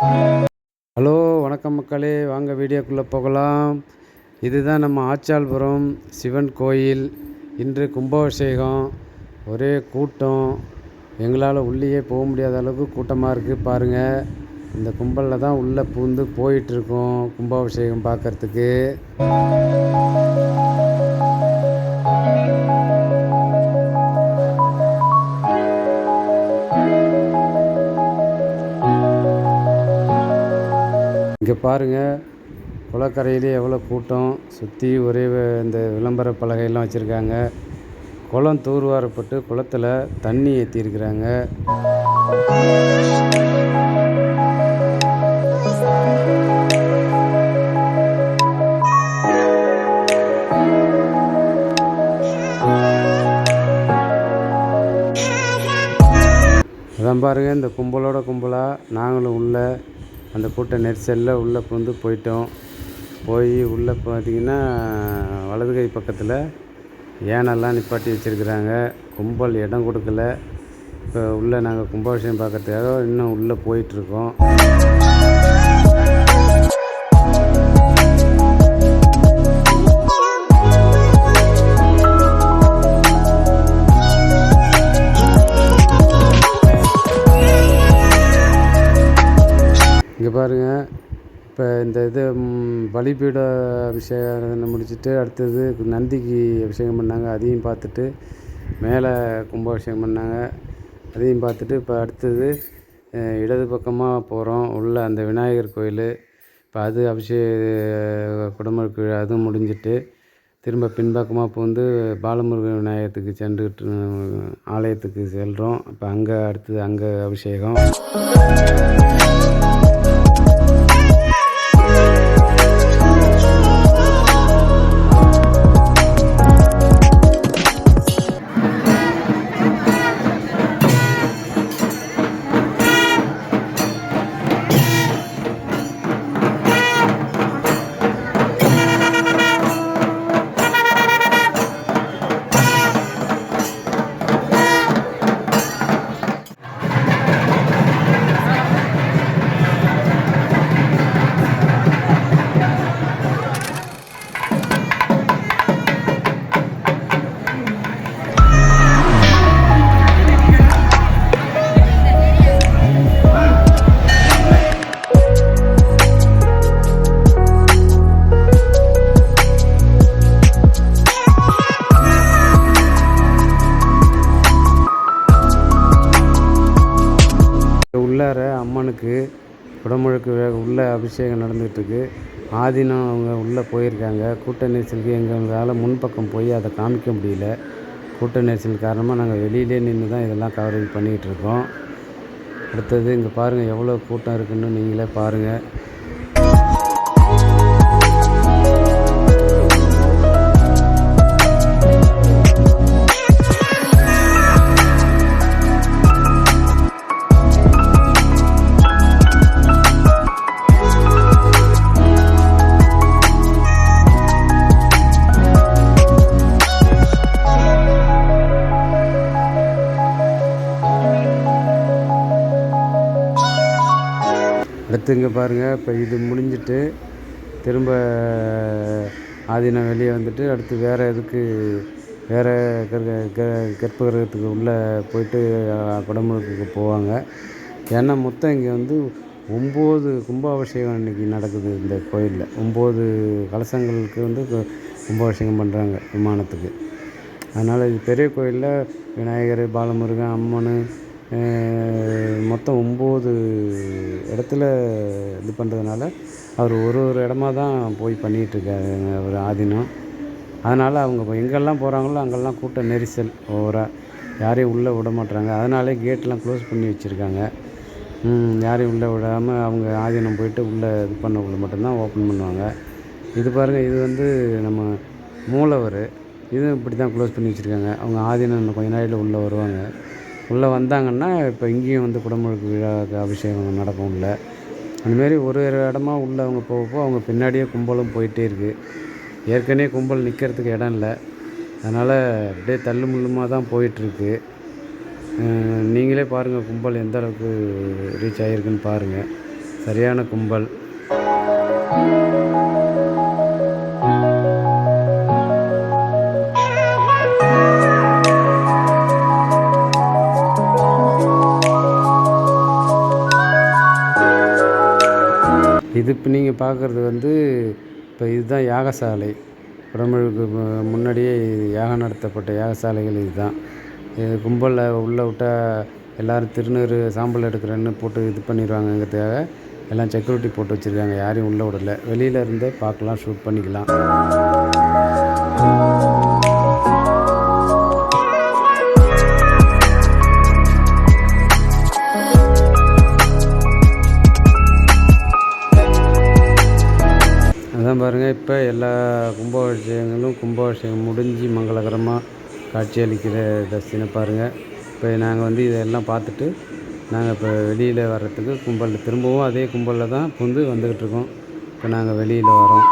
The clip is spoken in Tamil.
ஹலோ வணக்கம் மக்களே. வாங்க வீடியோக்குள்ளே போகலாம். இதுதான் நம்ம ஆச்சாள்புரம் சிவன் கோயில். இன்று கும்பாபிஷேகம். ஒரே கூட்டம். எங்களால் உள்ளேயே போக முடியாத அளவுக்கு கூட்டமாக இருக்குது பாருங்கள் இந்த கும்பலில் தான் உள்ளே பூந்து போயிட்டுருக்கோம் கும்பாபிஷேகம் பார்க்குறதுக்கு. இங்கே பாருங்கள் குளக்கரையிலே எவ்வளோ கூட்டம் சுற்றி ஒரே இந்த விளம்பர பலகையெல்லாம் வச்சுருக்காங்க. குளம் தூர்வாரப்பட்டு குளத்தில் தண்ணி ஏற்றிருக்கிறாங்க அதான் பாருங்கள் இந்த கும்பலோட கும்பலாக நாங்களும் உள்ளே அந்த கூட்ட நெரிசலில் உள்ளே புகுந்து போயிட்டோம். போய் உள்ளே பார்த்தீங்கன்னா வலது கை பக்கத்தில் ஏனெல்லாம் நிப்பாட்டி வச்சுருக்குறாங்க. கும்பல் இடம் கொடுக்கல. இப்போ உள்ளே நாங்கள் கும்பாபிஷேகம் பார்க்கறதுக்காக இன்னும் உள்ளே போயிட்டுருக்கோம் இங்கே பாருங்கள் இப்போ இந்த இது பலிபீட அபிஷேகம் முடிச்சுட்டு அடுத்தது நந்திக்கு அபிஷேகம் பண்ணாங்க அதையும் பார்த்துட்டு மேலே கும்பாபிஷேகம் பண்ணாங்க. அதையும் பார்த்துட்டு இப்போ அடுத்தது இடது பக்கமாக போகிறோம் உள்ள அந்த விநாயகர் கோயில். இப்போ அது அபிஷேக குடமுழுக்கு அதுவும் முடிஞ்சிட்டு திரும்ப பின்பக்கமாக பூந்து பாலமுருகன் விநாயகத்துக்கு சென்றுட்டு ஆலயத்துக்கு செல்கிறோம் இப்போ அங்கே அடுத்தது அங்கே அபிஷேகம். உள்ளார அம்மனுக்கு குடமுழுக்கு உள்ள அபிஷேகம் நடந்துகிட்ருக்கு. ஆதினம் அவங்க உள்ளே போயிருக்காங்க. கூட்ட நெரிசலுக்கு எங்களால் முன்பக்கம் போய் அதை காமிக்க முடியல. கூட்ட நெரிசல் காரணமாக நாங்கள் வெளியிலே நின்று தான் இதெல்லாம் கவரேஜ் பண்ணிகிட்ருக்கோம். அடுத்தது இங்கே பாருங்கள் எவ்வளோ கூட்டம் இருக்குன்னு நீங்களே பாருங்கள் அடுத்து இங்கே பாருங்கள் இப்போ இது முடிஞ்சிட்டு திரும்ப ஆதீனம் வெளியே வந்துட்டு அடுத்து வேறு எதுக்கு வேறு கற்ப கிரகத்துக்கு உள்ளே போயிட்டு குடமுழுக்கு போவாங்க. ஏன்னா மொத்தம் இங்கே வந்து ஒம்பது கும்பாபிஷேகம் அன்றைக்கி நடக்குது இந்த கோயிலில். ஒம்பது கலசங்களுக்கு வந்து கும்பாபிஷேகம் பண்ணுறாங்க விமானத்துக்கு. அதனால் இது பெரிய கோயிலில் விநாயகர் பாலமுருகன் அம்மன் மொத்தம் ஒம்பது இடத்துல இது பண்ணுறதுனால அவர் ஒரு ஒரு இடமா தான் போய் பண்ணிகிட்ருக்காரு அவர் ஆதீனம். அதனால் அவங்க எங்கெல்லாம் போகிறாங்களோ அங்கெல்லாம் கூட்ட நெரிசல் ஓவராக யாரையும் உள்ளே விட மாட்டுறாங்க அதனாலே கேட்லாம் க்ளோஸ் பண்ணி வச்சுருக்காங்க. யாரையும் உள்ளே விடாமல் அவங்க ஆதீனம் போயிட்டு உள்ளே இது பண்ணக்குள்ள மட்டும்தான் ஓப்பன் பண்ணுவாங்க. இது பாருங்கள் இது வந்து நம்ம மூலவர். இதுவும் இப்படி தான் க்ளோஸ் பண்ணி வச்சுருக்காங்க. அவங்க ஆதீனம் கொஞ்ச நாளில் உள்ளே வருவாங்க. உள்ளே வந்தாங்கன்னா இப்போ இங்கேயும் வந்து குடமுழுக்கு விழாவுக்கு அபிஷேகம் நடக்கும் இல்லை அந்தமாரி ஒரு ஒரு இடமா உள்ளே அவங்க போக போக அவங்க பின்னாடியே கும்பலும் போயிட்டே இருக்குது ஏற்கனவே கும்பல் நிற்கிறதுக்கு இடம் இல்லை. அதனால் அப்படியே தள்ளு முள்ளுமாக தான் போயிட்டுருக்கு நீங்களே பாருங்கள் கும்பல் எந்த அளவுக்கு ரீச் ஆகிருக்குன்னு பாருங்கள் சரியான கும்பல். இது இப்போ நீங்கள் பார்க்குறது வந்து இப்போ இதுதான் யாகசாலை. குடமுழுக்கு முன்னாடியே யாகம் நடத்தப்பட்ட யாகசாலைகள் இதுதான். இது கும்பலில் உள்ளே விட்டால் எல்லோரும் திருநீறு சாம்பல் எடுக்கிறேன்னு போட்டு இது பண்ணிடுவாங்கங்கிறதுக்காக எல்லாம் செக்யூரிட்டி போட்டு வச்சுருக்காங்க. யாரையும் உள்ளே விடல. வெளியில் இருந்தே பார்க்கலாம் ஷூட் பண்ணிக்கலாம். அதான் பாருங்கள் இப்போ எல்லா கும்பாபிஷேகங்களும் கும்பாபிஷேகம் முடிஞ்சு மங்களகரமாக காட்சியளிக்கிற தரிசனை பாருங்கள் இப்போ நாங்கள் வந்து இதெல்லாம் பார்த்துட்டு நாங்கள் இப்போ வெளியில் வர்றதுக்கு கும்பலில் திரும்பவும் அதே கும்பலில் தான் புந்து வந்துக்கிட்டு இருக்கோம். இப்போ நாங்கள் வெளியில் வரோம்